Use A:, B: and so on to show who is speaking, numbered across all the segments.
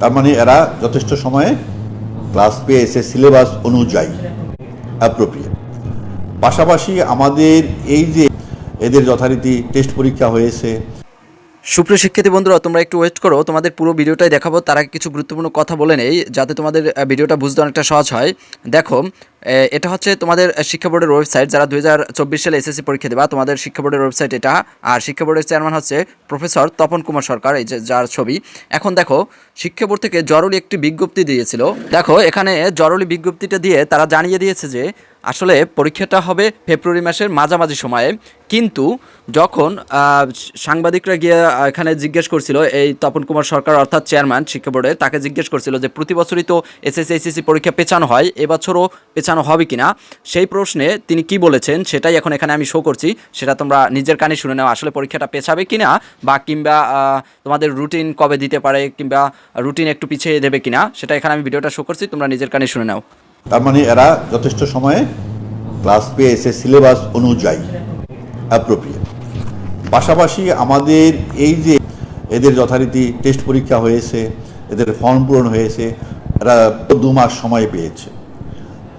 A: তার মানে এরা যথেষ্ট সময়ে ক্লাস পেয়েছে সিলেবাস অনুযায়ী অ্যাপ্রোপ্রিয়েট পাশাপাশি আমাদের এই যে এদের যথারীতি টেস্ট পরীক্ষা হয়েছে।
B: সুপ্রিয় শিক্ষার্থী বন্ধুরা, তোমরা একটু ওয়েট করো। তোমাদের পুরো ভিডিওটাই দেখাবো। তারা কিছু গুরুত্বপূর্ণ কথা বলে নেই, যাতে তোমাদের ভিডিওটা বুঝতে অনেকটা সহজ হয়। দেখো এটা হচ্ছে তোমাদের শিক্ষা বোর্ডের ওয়েবসাইট, যারা দু হাজার চব্বিশ সালে এসএসসি পরীক্ষা দেবা, তোমাদের শিক্ষা বোর্ডের ওয়েবসাইট এটা। আর শিক্ষা বোর্ডের চেয়ারম্যান হচ্ছে প্রফেসর তপন কুমার সরকার, এই যে যার ছবি। এখন দেখো, শিক্ষা বোর্ড থেকে জরুরি একটি বিজ্ঞপ্তি দিয়েছিল। দেখো, এখানে জরুরি বিজ্ঞপ্তিটা দিয়ে তারা জানিয়ে দিয়েছে যে, আসলে পরীক্ষাটা হবে ফেব্রুয়ারি মাসের মাঝামাঝি সময়ে। কিন্তু যখন সাংবাদিকরা গিয়ে এখানে জিজ্ঞেস করছিল, এই তপন কুমার সরকার অর্থাৎ চেয়ারম্যান শিক্ষা বোর্ডে, তাকে জিজ্ঞেস করছিল যে, প্রতি বছরই তো এসএসসি পরীক্ষা পেছানো হয়, এবছরও পেছানো হবে কিনা, সেই প্রশ্নে তিনি কি বলেছেন সেটাই এখন এখানে আমি শো করছি। সেটা তোমরা নিজের কানে শুনে নাও, আসলে পরীক্ষাটা পেছাবে কিনা বা কিংবা তোমাদের রুটিন কবে দিতে পারে কিংবা রুটিন একটু পিছিয়ে দেবে কিনা, সেটা এখানে আমি ভিডিওটা শো করছি, তোমরা নিজের কানে শুনে নাও।
A: তার মানে এরা যথেষ্ট সময়ে ক্লাস পেয়েছে সিলেবাস অনুযায়ী অ্যাপ্রোপ্রিয়েট পাশাপাশি আমাদের এই যে এদের যথারীতি টেস্ট পরীক্ষা হয়েছে, এদের ফর্ম পূরণ হয়েছে, এরা দু মাস সময় পেয়েছে।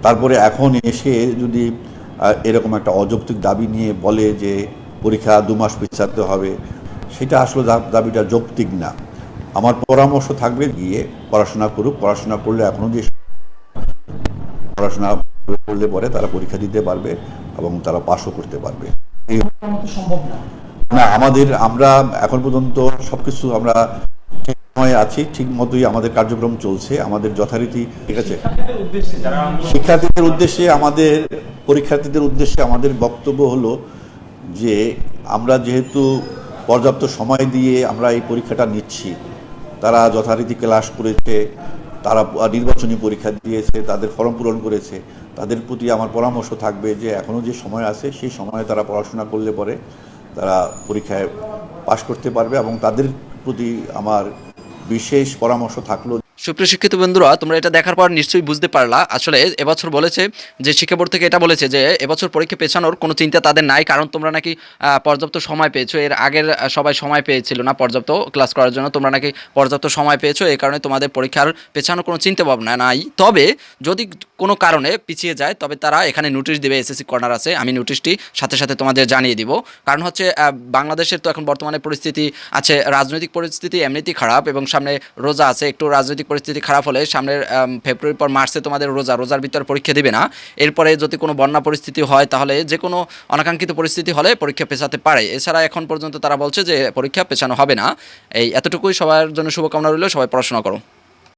A: তারপরে এখন এসে যদি এরকম একটা অযৌক্তিক দাবি নিয়ে বলে যে পরীক্ষা দু মাস পিছাতে হবে সেটা আসলে দাবিটা যৌক্তিক না। আমার পরামর্শ থাকবে গিয়ে পড়াশোনা করুক পড়াশোনা করলে এখনও যে পড়াশোনা করলে পরে তারা পরীক্ষা দিতে পারবে এবং তারা পাশও করতে পারবে।
C: সম্ভব না।
A: না আমাদের আমরা এখন পর্যন্ত সবকিছু আমরা সময়ে আছি ঠিক মতোই আমাদের কার্যক্রম চলছে আমাদের যথারীতি ঠিক আছে?
C: শিক্ষার্থীদের উদ্দেশ্যে
A: আমাদের পরীক্ষার্থীদের উদ্দেশ্যে আমাদের বক্তব্য হলো যে আমরা যেহেতু পর্যাপ্ত সময় দিয়ে আমরা এই পরীক্ষাটা নিচ্ছি তারা যথারীতি ক্লাস করেছে তারা নির্বাচনী পরীক্ষা দিয়েছে তাদের ফর্ম পূরণ করেছে তাদের প্রতি আমার পরামর্শ থাকবে যে এখনও যে সময় আছে সেই সময়ে তারা পড়াশোনা করলে পরে তারা পরীক্ষায় পাশ করতে পারবে এবং তাদের প্রতি আমার বিশেষ পরামর্শ থাকল।
B: সুপ্রশিক্ষিত বন্ধুরা, তোমরা এটা দেখার পর নিশ্চয়ই বুঝতে পারলা। আসলে এবছর বলেছে যে শিক্ষা বোর্ড থেকে এটা বলেছে যে এবছর পরীক্ষা পেছানোর কোনো চিন্তা তাদের নাই, কারণ তোমরা নাকি পর্যাপ্ত সময় পেয়েছ। এর আগের সবাই সময় পেয়েছিল না পর্যাপ্ত ক্লাস করার জন্য। তোমরা নাকি পর্যাপ্ত সময় পেয়েছ এই কারণে তোমাদের পরীক্ষার পেছানোর কোনো চিন্তা ভাবনা নাই। তবে যদি কোনো কারণে পিছিয়ে যায়, তবে তারা এখানে নোটিশ দেবে এসএসসি কর্নার আছে, আমি নোটিশটি সাথে সাথে তোমাদের জানিয়ে দিব। কারণ হচ্ছে বাংলাদেশের তো এখন বর্তমানে পরিস্থিতি আছে, রাজনৈতিক পরিস্থিতি এমনিতেই খারাপ এবং সামনে রোজা আছে, একটু রাজনৈতিক পরিস্থিতি খারাপ হলে সামনের ফেব্রুয়ারির পর মার্চে তোমাদের রোজা, রোজার ভিতরে পরীক্ষা দিবে না। এরপরে যদি কোনো বন্যা পরিস্থিতি হয়, তাহলে যে কোনো অনাকাঙ্ক্ষিত পরিস্থিতি হলে পরীক্ষা পেছাতে পারে। এছাড়া এখন পর্যন্ত তারা বলছে যে, পরীক্ষা পেছানো হবে না। এই এতটুকুই সবার জন্য শুভকামনা রইল, সবাই পড়াশোনা করো।